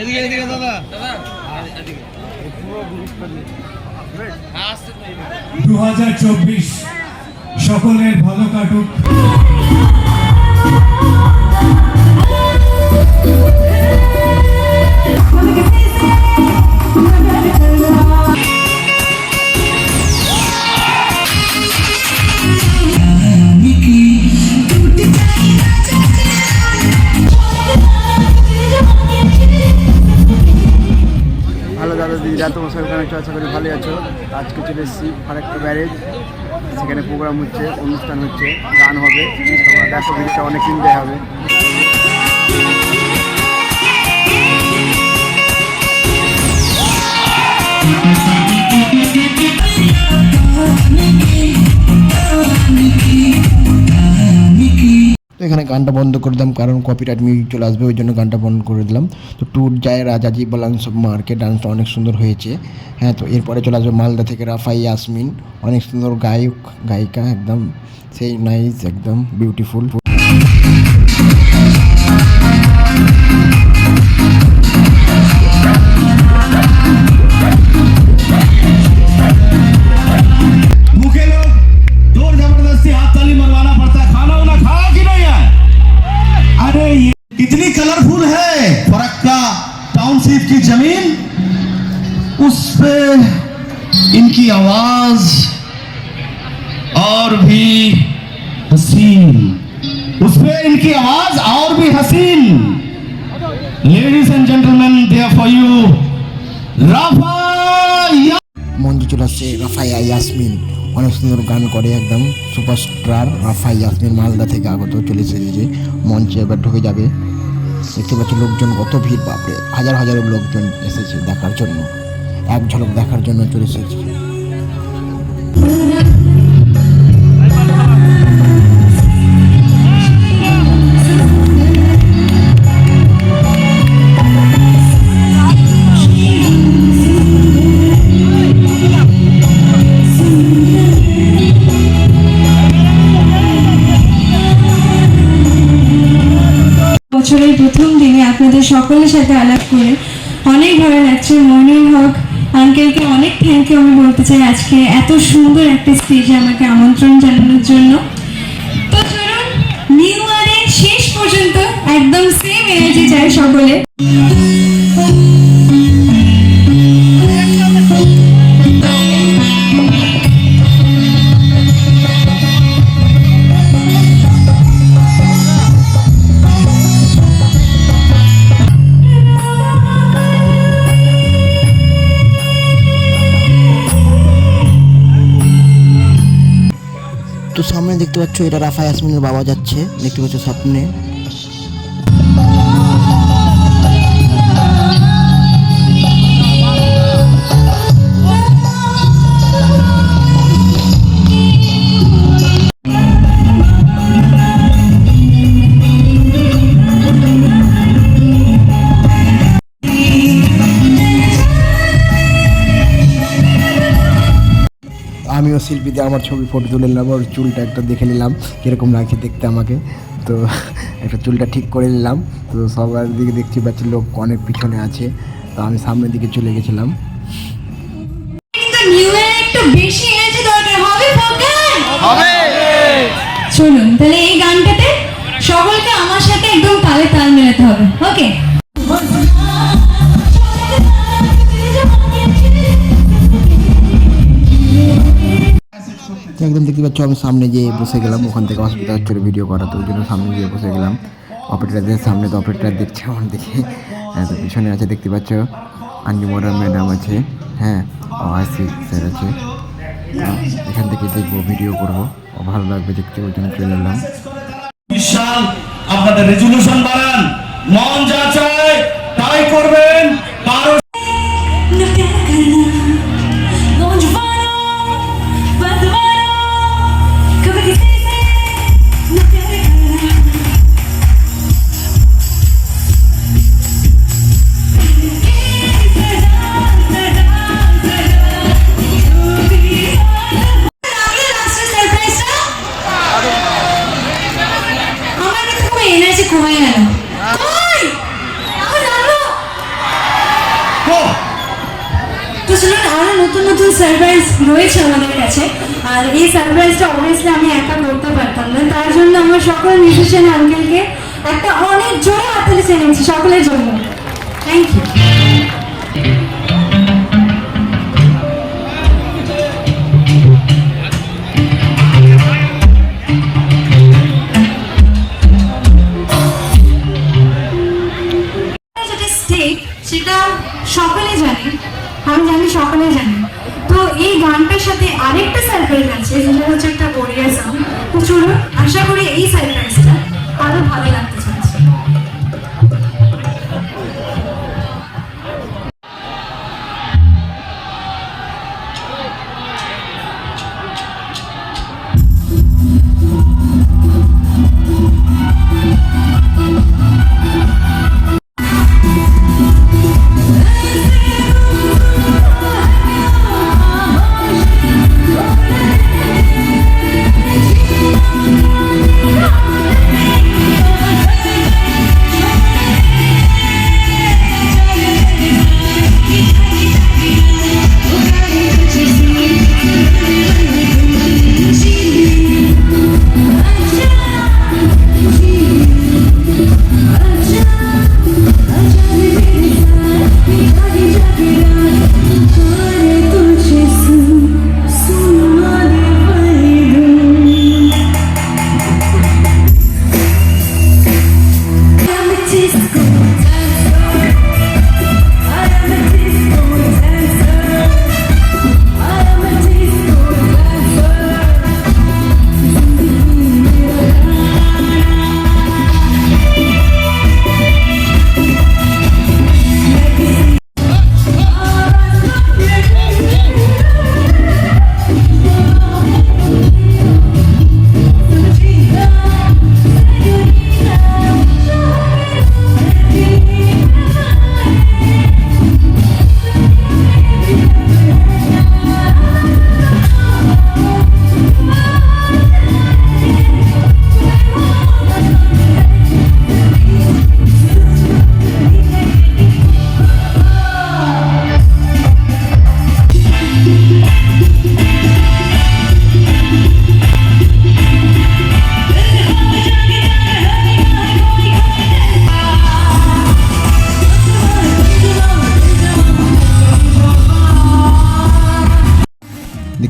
এদিকে এদিকে দাদা। দু হাজার চব্বিশ সকলের ভালো কাটুক। কেমন আছো, আশা করি ভালোই আছো। আজকে চলে এসেছি ফারাক্কা ব্যারেজ সেখানে প্রোগ্রাম হচ্ছে, অনুষ্ঠান হচ্ছে, গান হবে। দেখো ভিডিওটা অনেক এনজয় হবে। তো এখানে গানটা বন্ধ করে দিলাম, কারণ কপিরাইট মিউজিক চলে আসবে, ওই জন্য গানটা বন্ধ করে দিলাম। তো ট্যুর যায় রাজাজি বলান, সব মার্কেট ডান্সটা অনেক সুন্দর হয়েছে। হ্যাঁ তো এরপরে চলে আসবে মালদা থেকে রাফাই ইয়াসমিন। অনেক সুন্দর গায়ক, গায়িকা, একদম সেই নাইস একদম বিউটিফুল टाउनशिप की जमीन उस पे इनकी आवाज और भी हसीन उस पे इनकी आवाज और भी हसीन ladies and gentleman there for you Rafa মঞ্চে চলে আসছে রাফাইয়া ইয়াসমিন অনেক সুন্দর গান করে একদম সুপারস্টার রাফাই ইয়াসমিন মালদা থেকে আগত চলে এসেছে মঞ্চে এবার ঢুকে যাবে দেখতে পাচ্ছি লোকজন কত ভিড়, বাপরে। হাজার হাজার লোকজন এসেছে দেখার জন্য। এক ঝলক দেখার জন্য চলে এসেছে। বছরের প্রথম দিনে আপনাদের সকলের সাথে আলাপ করে অনেক ভালো লাগছে। মনির হক আঙ্কেলকে অনেক থ্যাংক ইউ আমি বলতে চাই। আজকে এত সুন্দর একটা স্টেজে আমাকে আমন্ত্রণ জানানোর জন্য। তো চলুন নিউ ইয়ারের শেষ পর্যন্ত একদম সেম এনার্জি চাই সকলে। সামনে দেখতে পাচ্ছ এটা রাফা ইয়াসমিনের বাবা যাচ্ছে দেখতে পাচ্ছ স্বপ্নে। আমিও শিল্পীতে আমার ছবি ফটো তুলে নিলাম ওর চুলটা একটা দেখে নিলাম কীরকম লাগছে দেখতে আমাকে। তো একটা চুলটা ঠিক করে নিলাম তো সবার দিকে দেখছি পাচ্ছি লোক অনেক পিছনে আছে তো আমি সামনের দিকে চলে গেছিলাম। কিন্তু নিউ ইয়ার একটু বেশি এনার্জি দরকার হবে ফোকাস হবে! চলুন তাহলে এই গানটাতে সকলকে আমার সাথে একদম তালে তাল মেলাতে হবে ওকে একদম দেখতে পাচ্ছ আমি সামনে গিয়ে বসে গেলাম, ওখান থেকে অসুবিধা হচ্ছিল ভিডিও করা, তো ওই জন্য সামনে গিয়ে বসে গেলাম। অপারেটারদের সামনে তো অপারেটার দেখছে আমার দিকে হ্যাঁ তো পিছনে আছে, দেখতে পাচ্ছ আঞ্জুমরা ম্যাডাম আছে। হ্যাঁ আসি স্যার আছে। এখান থেকে দেখব ভিডিও করব। ভালো লাগবে দেখতে, ওই জন্য চলে এলাম। আপনাদের রেজুলেশন বাড়ান। মন যা চায়, তাই করবেন সারপ্রাইজ রয়েছে আমাদের কাছে। আর এই সারপ্রাইজটা অবভিয়াসলি আমি একা করতে পারতাম না। তার জন্য আমার সকল মিউজিশিয়ান আঙ্কেলকে একটা অনেক জোরে হাততালি চেনেছি সকলের জন্য। থ্যাংক ইউ সেটা সকলে জানে। আমি জানি সকলে জানে তো এই গানটার সাথে আরেকটা সারপ্রাইজ আছে যেটা হচ্ছে একটা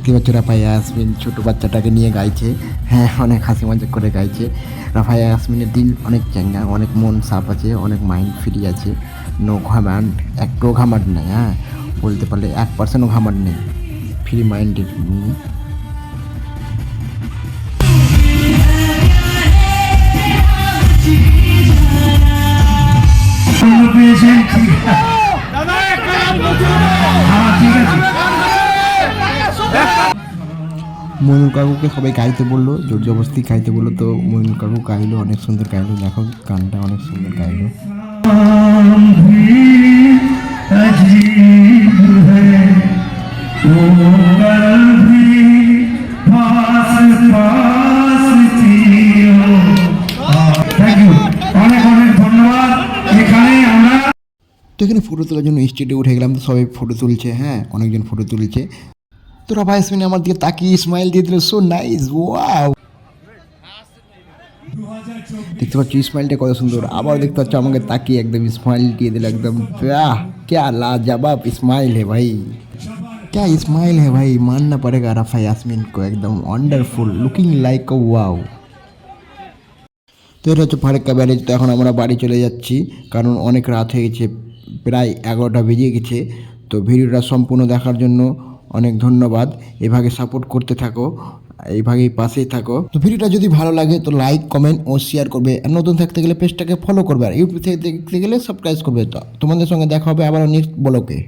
দেখতে পাচ্ছ রাফাইয়া ইয়াসমিন ছোটো বাচ্চাটাকে নিয়ে গাইছে। হ্যাঁ অনেক হাসি মজা করে গাইছে। রাফাইয়া ইয়াসমিনের দিল অনেক চাঙ্গা অনেক মন সাফ আছে অনেক মাইন্ড ফ্রি আছে। নো ঘামান্ড একটু ঘামাট নেই হ্যাঁ? বলতে পারলে এক পার্সেন্টও ঘামাট নেই। ফ্রি মাইন্ডেড হ্যাঁ ঠিক আছে। মনুর কাকুকে সবাই গাইতে বলল জোর জবরদস্তি গাইতে বলল তো মনুর কাকু গাইলো অনেক সুন্দর গাইলো। দেখো গানটা অনেক সুন্দর গাইলো। তো এখানে ফটো তোলার জন্য স্টেটে উঠে গেলাম তো সবাই ফটো তুলছে হ্যাঁ অনেকজন ফটো তুলছে। তো রাফা ইয়াসমিন আমার দিকে তাকিয়ে স্মাইল দিয়ে দিল সো নাইস ওয়াও দেখতে পাচ্ছ স্মাইলটা কত সুন্দর আবার দেখতে পাচ্ছ আমাকে তাকিয়ে একদম স্মাইল দিয়ে দিল একদম আহ क्या लाजवाब स्माइल है भाई क्या स्माइल है भाई मानना पड़ेगा रफा यासमीन को एकदम wonderful looking like a wow তো এটা হচ্ছে ফারাক্কা ব্যারেজ তো এখন আমরা বাড়ি চলে যাচ্ছি কারণ অনেক রাত হয়ে গেছে প্রায় এগারোটা বেজে গেছে তো ভিডিওটা সম্পূর্ণ দেখার জন্য অনেক ধন্যবাদ। এভাবে সাপোর্ট করতে থাকো এইভাবেই পাশেই থাকো। তো ভিডিওটা যদি ভালো লাগে, তো লাইক কমেন্ট ও শেয়ার করবে। আর নতুন থাকতে গেলে পেজটাকে ফলো করবে। আর ইউটিউব থেকে দেখতে গেলে সাবস্ক্রাইব করবে। তো তোমাদের সঙ্গে দেখা হবে আবার নেক্সট ব্লকে